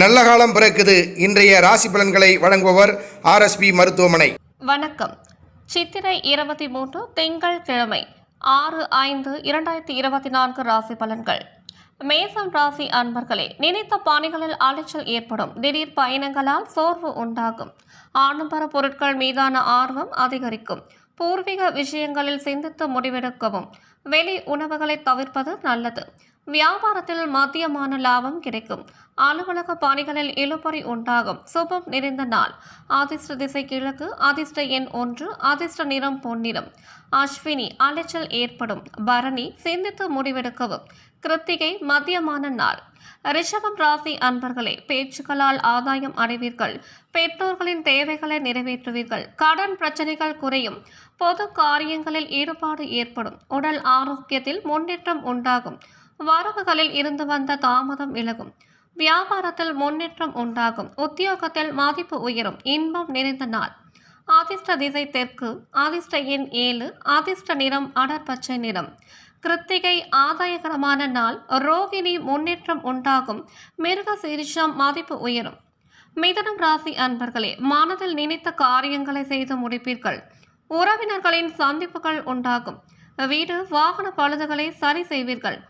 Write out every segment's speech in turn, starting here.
நல்ல காலம் பிறக்குது. இன்றைய ராசி பலன்களை வழங்குபவர் ஆர்எஸ்பி மருத்துவமனை. வணக்கம். சித்திரை இருபத்தி மூன்று திங்கள் கிழமை ஆறு ஐந்து இரண்டாயிரத்தி இருபத்தி நான்கு ராசி பலன்கள். மேசம் ராசி அன்பர்களே நினைத்த பாணிகளில் அலைச்சல் ஏற்படும். திடீர் பயணங்களால் சோர்வு உண்டாகும். ஆடம்பர பொருட்கள் மீதான ஆர்வம் அதிகரிக்கும். பூர்வீக விஷயங்களில் சிந்தித்து முடிவெடுக்கவும் வெளி உணவுகளை தவிர்ப்பது நல்லது. வியாபாரத்தில் மத்தியமான லாபம் கிடைக்கும். அலுவலக பணிகளில் இழுபறி உண்டாகும். சுபம் நிறைந்த நாள். அதிர்ஷ்ட திசை கிழக்கு அதிர்ஷ்ட எண் ஒன்று அதிர்ஷ்ட நிறம் பொன்னிறம். அஸ்வினி அலைச்சல் ஏற்படும். பரணி சிந்தித்து முடிவெடுக்கவும். கிருத்திகை மத்தியமான நாள். ரிஷபம் ராசி அன்பர்களே பேச்சுக்களால் ஆதாயம் அடைவீர்கள். பெற்றோர்களின் தேவைகளை நிறைவேற்றுவீர்கள். கடன் பிரச்சனைகள் குறையும். பொது காரியங்களில் ஈடுபாடு ஏற்படும். உடல் ஆரோக்கியத்தில் முன்னேற்றம் உண்டாகும். வரவுகளில் இருந்து வந்த தாமதம் விலகும். வியாபாரத்தில் முன்னேற்றம் உண்டாகும். உத்தியோகத்தில் மதிப்பு உயரும். இன்பம் நிறைந்த நாள். அதிர்ஷ்ட திசை தெற்கு. அதிர்ஷ்ட எண் ஏழு. அதிர்ஷ்ட நிறம் அடற்பச்சை நிறம். கிருத்திகை ஆதாயகரமான நாள். ரோகிணி முன்னேற்றம் உண்டாகும். மிருக சீரிஷம் மதிப்பு உயரும். மிதனம் ராசி அன்பர்களே மனதில் நினைத்த காரியங்களை செய்து முடிப்பீர்கள். உறவினர்களின் சந்திப்புகள் உண்டாகும். வீடு வாகன பழுதுகளை சரி செய்வீர்கள்.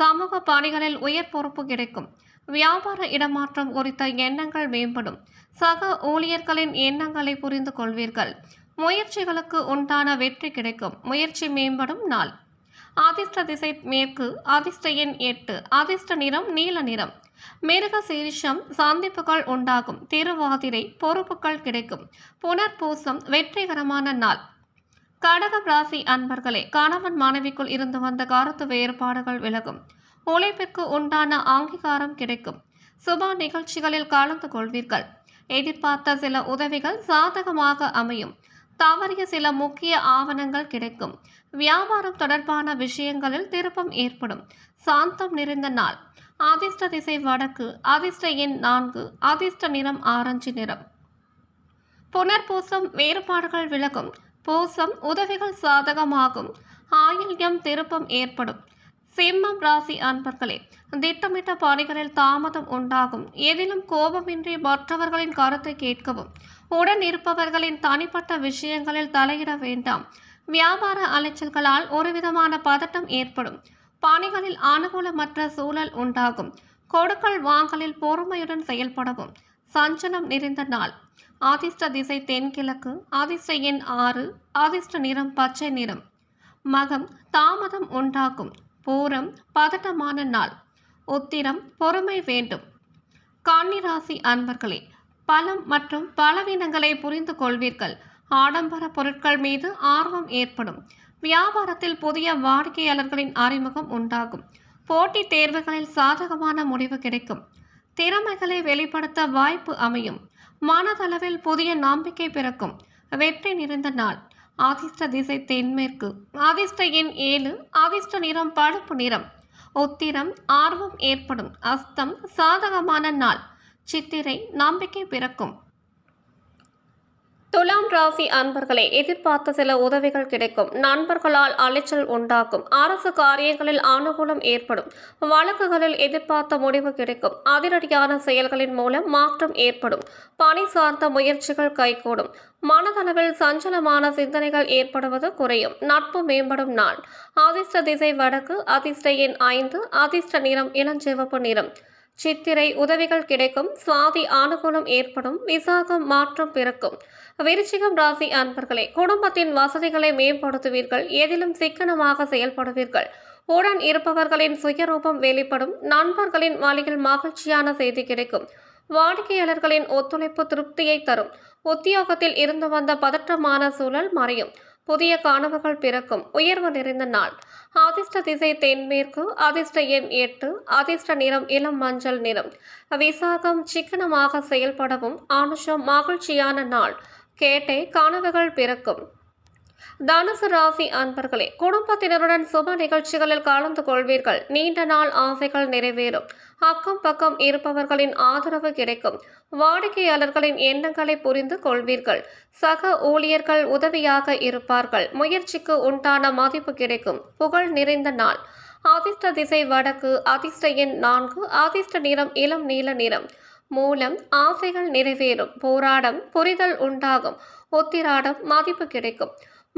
சமூக பணிகளில் உயர் பொறுப்பு கிடைக்கும். வியாபார இடமாற்றம் குறித்த எண்ணங்கள் மேம்படும். சக ஊழியர்களின் எண்ணங்களை புரிந்து கொள்வீர்கள். முயற்சிகளுக்கு உண்டான வெற்றி கிடைக்கும். முயற்சி மேம்படும் நாள். அதிர்ஷ்ட திசை மேற்கு அதிர்ஷ்ட எண் எட்டு அதிர்ஷ்ட நிறம் நீல நிறம். மிருக சீரிஷம் சந்திப்புகள் உண்டாகும். திருவாதிரை பொறுப்புகள் கிடைக்கும். புனர்பூசம் வெற்றிகரமான நாள். கடகம் ராசி அன்பர்களே கணவன் மனைவிக்குள் இருந்து வந்த கருத்து வேறுபாடுகள் விலகும். உழைப்பிற்கு உண்டான அங்கீகாரம் கிடைக்கும். சுப நிகழ்ச்சிகளில் கலந்து கொள்வீர்கள். எதிர்பார்த்த சில உதவிகள் சாதகமாக அமையும். தவறிய சில முக்கிய ஆவணங்கள் கிடைக்கும். வியாபாரம் தொடர்பான விஷயங்களில் திருப்பம் ஏற்படும். சாந்தம் நிறைந்த நாள். அதிர்ஷ்ட திசை வடக்கு அதிர்ஷ்ட எண் நான்கு அதிர்ஷ்ட நிறம் ஆரஞ்சு நிறம். புனர்பூசம் வேறுபாடுகள் விலகும். பூசம் உதவிகள் சாதகமாகும். ஆயில்யம் திருப்பம் ஏற்படும். சிம்மம் ராசி அன்பர்களே திட்டமிட்ட பணிகளில் தாமதம் உண்டாகும். எதிலும் கோபமின்றி மற்றவர்களின் கருத்தை கேட்கவும் உடன் இருப்பவர்களின் தனிப்பட்ட விஷயங்களில் தலையிட வேண்டாம். வியாபார அலைச்சல்களால் ஒருவிதமான பதட்டம் ஏற்படும். பணிகளில் அனுகூலமற்ற சூழல் உண்டாகும். கொடுக்கல் வாங்கலில் பொறுமையுடன் செயல்படவும். சஞ்சலம் நிறைந்த நாள். ஆதிஷ்ட திசை தென்கிழக்கு அதிர்ஷ்ட எண் ஆறு ஆதிஷ்ட நிறம் பச்சை நிறம். மகம் தாமதம் உண்டாகும். பூரம் பதட்டமான நாள். உத்திரம் பொறுமை வேண்டும். கன்னிராசி அன்பர்களே பலம் மற்றும் பலவீனங்களை புரிந்து கொள்வீர்கள். ஆடம்பர பொருட்கள் மீது ஆர்வம் ஏற்படும். வியாபாரத்தில் புதிய வாடிக்கையாளர்களின் அறிமுகம் உண்டாகும். போட்டித் தேர்வுகளில் சாதகமான முடிவு கிடைக்கும். திறமைகளை வெளிப்படுத்த வாய்ப்பு அமையும். மனதளவில் புதிய நம்பிக்கை பிறக்கும். வெற்றி நிறைந்த நாள். ஆதிஷ்ட திசை தென்மேற்கு. ஆதிஷ்ட எண் ஏழு. ஆதிஷ்ட நிறம் பழுப்பு நிறம். உத்திரம் ஆர்வம் ஏற்படும். அஸ்தம் சாதகமான நாள். சித்திரை நம்பிக்கை பிறக்கும். துலாம் ராசி அன்பர்களே எதிர்பார்த்த சில உதவிகள் கிடைக்கும். நண்பர்களால் அலைச்சல் உண்டாகும். அரசு காரியங்களில் அனுகூலம் ஏற்படும். வழக்குகளில் எதிர்பார்த்த முடிவு கிடைக்கும். அதிரடியான செயல்களின் மூலம் மாற்றம் ஏற்படும். பணி சார்ந்த முயற்சிகள் கைகூடும். மனதளவில் சஞ்சலமான சிந்தனைகள் ஏற்படுவது குறையும். நட்பு மேம்படும் நாள். அதிர்ஷ்ட திசை வடக்கு அதிர்ஷ்ட எண் ஐந்து அதிர்ஷ்ட நிறம் இளஞ்சிவப்பு நிறம். சித்திரை உதவிகள் கிடைக்கும் சுவாதி அனுகூலம் ஏற்படும் விசாகம் மாற்றம் பிறக்கும். விருச்சிகம் ராசி அன்பர்களே குடும்பத்தின் வசதிகளை மேம்படுத்துவீர்கள் எதிலும் சிக்கனமாக செயல்படுவீர்கள். உடன் இருப்பவர்களின் சுயரூபம் வெளிப்படும் நண்பர்களின் வழியில் மகிழ்ச்சியான செய்தி கிடைக்கும். வாடிக்கையாளர்களின் ஒத்துழைப்பு திருப்தியை தரும் உத்தியோகத்தில் இருந்து வந்த பதற்றமான சூழல் மறையும். புதிய கனவுகள் பிறக்கும் உயர்வு நிறைந்த நாள். அதிர்ஷ்ட திசை தென்மேற்கு அதிர்ஷ்ட எண் எட்டு அதிர்ஷ்ட நிறம் இளம் மஞ்சள் நிறம். விசாகம் சிக்கனமாக செயல்படவும் ஆனுஷம் மகிழ்ச்சியான நாள். கேட்டே கனவுகள் பிறக்கும். தனுசு ராசி அன்பர்களே குடும்பத்தினருடன் சுப நிகழ்ச்சிகளில் கலந்து கொள்வீர்கள். நீண்ட நாள் ஆசைகள் நிறைவேறும். அக்கம் பக்கம் இருப்பவர்களின் ஆதரவு கிடைக்கும். வாடிக்கையாளர்களின் எண்ணங்களை புரிந்து கொள்வீர்கள். சக ஊழியர்கள் உதவியாக இருப்பார்கள். முயற்சிக்கு உண்டான மதிப்பு கிடைக்கும். புகழ் நிறைந்த நாள். அதிர்ஷ்ட திசை வடக்கு அதிர்ஷ்ட எண் நான்கு அதிர்ஷ்ட நிறம் இளம் நீல நிறம். மூலம் ஆசைகள் நிறைவேறும். போராடம் புரிதல் உண்டாகும். ஒத்திராடம் மதிப்பு கிடைக்கும்.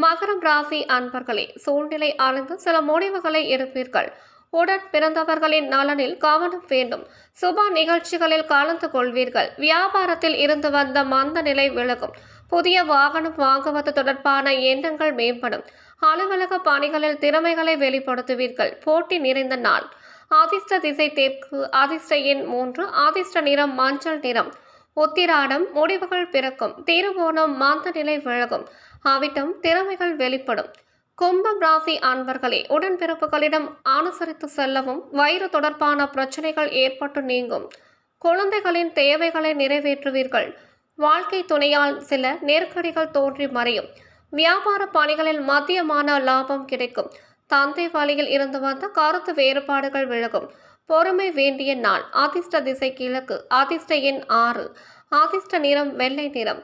மகரம் ராசி அன்பர்களே சூழ்நிலை அறிந்து சில முடிவுகளை எடுப்பீர்கள். உடன் பிறந்தவர்களின் நலனில் கவனம் வேண்டும். சுப நிகழ்ச்சிகளில் கலந்து கொள்வீர்கள். வியாபாரத்தில் இருந்து வந்த மந்த நிலை விலகும். புதிய வாகனம் வாங்குவது தொடர்பான எண்ணங்கள் மேம்படும். அலுவலக பணிகளில் திறமைகளை வெளிப்படுத்துவீர்கள். போட்டி நிறைந்த நாள். அதிர்ஷ்ட திசை தெற்கு அதிர்ஷ்ட எண் மூன்று அதிர்ஷ்ட நிறம் மஞ்சள் நிறம். உத்திராடம் முடிவுகள் பிறக்கும். திருவோணம் மந்த நிலை விலகும். அவிட்டம் திறமைகள் வெளிப்படும். கும்பம் ராசி அன்பர்களே உடன்பிறப்புகளிடம் அனுசரித்து செல்லவும் வயிறு தொடர்பான பிரச்சனைகள் ஏற்பட்டு நீங்கும். குழந்தைகளின் தேவைகளை நிறைவேற்றுவீர்கள். வாழ்க்கை துணையால் சில நெருக்கடிகள் தோன்றி மறையும். வியாபார பணிகளில் மத்தியமான லாபம் கிடைக்கும். தந்தை வழியில் இருந்து வந்த கருத்து வேறுபாடுகள் விலகும். பொறுமை வேண்டிய நாள் அதிர்ஷ்ட திசை கிழக்கு அதிர்ஷ்ட எண் ஆறு அதிர்ஷ்ட நிறம் வெள்ளை நிறம்.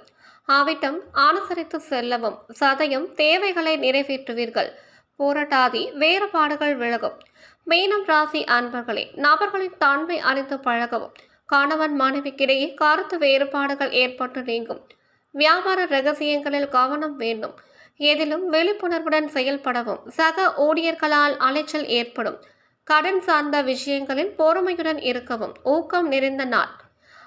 அவிட்டம் அனுசரித்து செல்லவும் சதயம் தேவைகளை நிறைவேற்றுவீர்கள். போராட்டாதி வேறுபாடுகள் விலகும். மீனம் ராசி அன்பர்களே நபர்களின் தன்மை அறிந்து பழகவும். கணவன் மனைவிக்கிடையே கருத்து வேறுபாடுகள் ஏற்பட்டு நீங்கும். வியாபார ரகசியங்களில் கவனம் வேண்டும். எதிலும் விழிப்புணர்வுடன் செயல்படவும் சக ஊழியர்களால் அலைச்சல் ஏற்படும். கடன் சார்ந்த விஷயங்களில் பொறுமையுடன் இருக்கவும் ஊக்கம் நிறைந்த நாள்.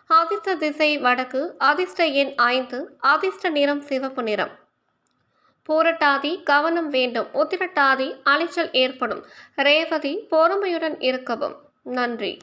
அதிர்ஷ்ட திசை வடக்கு அதிர்ஷ்ட எண் ஐந்து அதிர்ஷ்ட நிறம் சிவப்பு நிறம். பூரட்டாதி கவனம் வேண்டும் உத்திரட்டாதி அலைச்சல் ஏற்படும். ரேவதி பொறுமையுடன் இருக்கவும். நன்றி.